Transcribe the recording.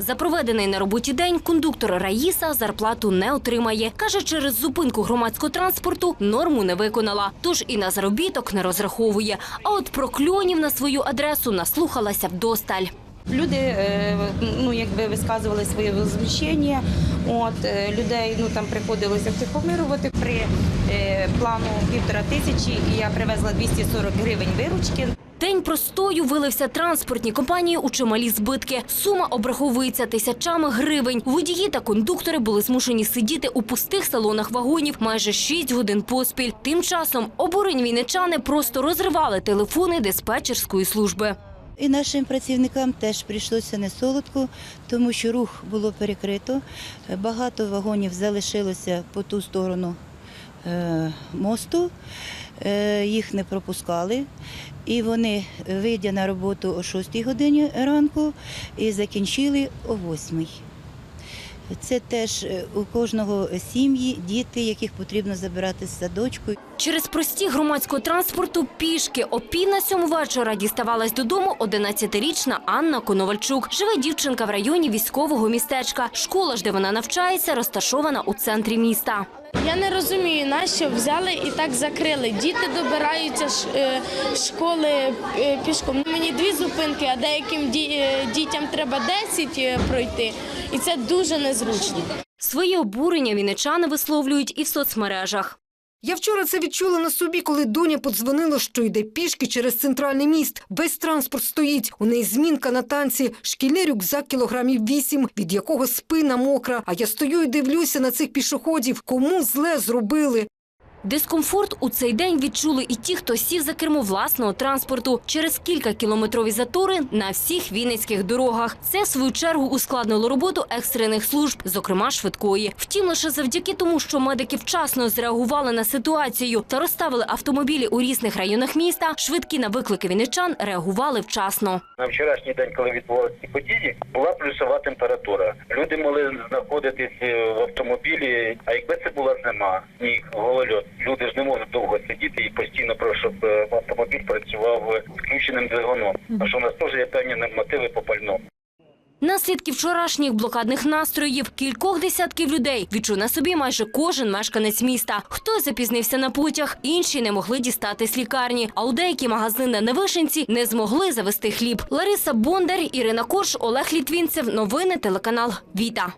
За проведений на роботі день кондуктор Раїса зарплату не отримає. Каже, через зупинку громадського транспорту норму не виконала, тож і на заробіток не розраховує. А от про кльонів на свою адресу наслухалася вдосталь. Люди е, ну, якби висказували своє возмущення. От, е, людей ну, там приходилося втихомирувати при е, плану півтора тисячі, і я привезла 240 гривень виручки. День простою вилився транспортні компанії у чималі збитки. Сума обраховується тисячами гривень. Водії та кондуктори були змушені сидіти у пустих салонах вагонів майже 6 годин поспіль. Тим часом обурені вінничани просто розривали телефони диспетчерської служби. І нашим працівникам теж прийшлося не солодко, тому що рух було перекрито. Багато вагонів залишилося по ту сторону мосту, Е, їх не пропускали. І вони, вийдя на роботу о 6 годині ранку, і закінчили о 8. Це теж е, у кожного сім'ї діти, яких потрібно забирати з садочку. Через прості громадського транспорту пішки о пів на сьому вечора діставалась додому 11-річна Анна Коновальчук. Живе дівчинка в районі військового містечка. Школа ж, де вона навчається, розташована у центрі міста. Я не розумію, нащо взяли і так закрили. Діти добираються з е, школи е, пішком. Мені дві зупинки, а деяким е, дітям треба 10 е, пройти. І це дуже незручно. Своє обурення вінничани висловлюють і в соцмережах. Я вчора це відчула на собі, коли доня подзвонила, що йде пішки через центральний міст. Весь транспорт стоїть. У неї змінка на танці, шкільний рюкзак кілограмів вісім, від якого спина мокра. А я стою і дивлюся на цих пішоходів. Кому зле зробили? Дискомфорт у цей день відчули і ті, хто сів за кермо власного транспорту через кілька кілометрові затори на всіх вінницьких дорогах. Це в свою чергу ускладнило роботу екстрених служб, зокрема швидкої. Втім, лише завдяки тому, що медики вчасно зреагували на ситуацію та розставили автомобілі у різних районах міста. Швидкі на виклики вінничан реагували вчасно. На вчорашній день, коли відбувалися події, була плюсова температура. Люди могли знаходитись е, в автомобілі. А якби це була зима, сніг, голольот, люди ж не можуть довго сидіти і постійно про щоб е, автомобіль працював е, включеним двигуном. А що у нас теж є певні нормативи по пальному. Наслідки вчорашніх блокадних настроїв кількох десятків людей відчув на собі майже кожен мешканець міста. Хтось запізнився на потяг, інші не могли дістатись лікарні. А у деякі магазини на Вишенці не змогли завести хліб. Лариса Бондар, Ірина Корж, Олег Літвінцев. Новини телеканал Віта.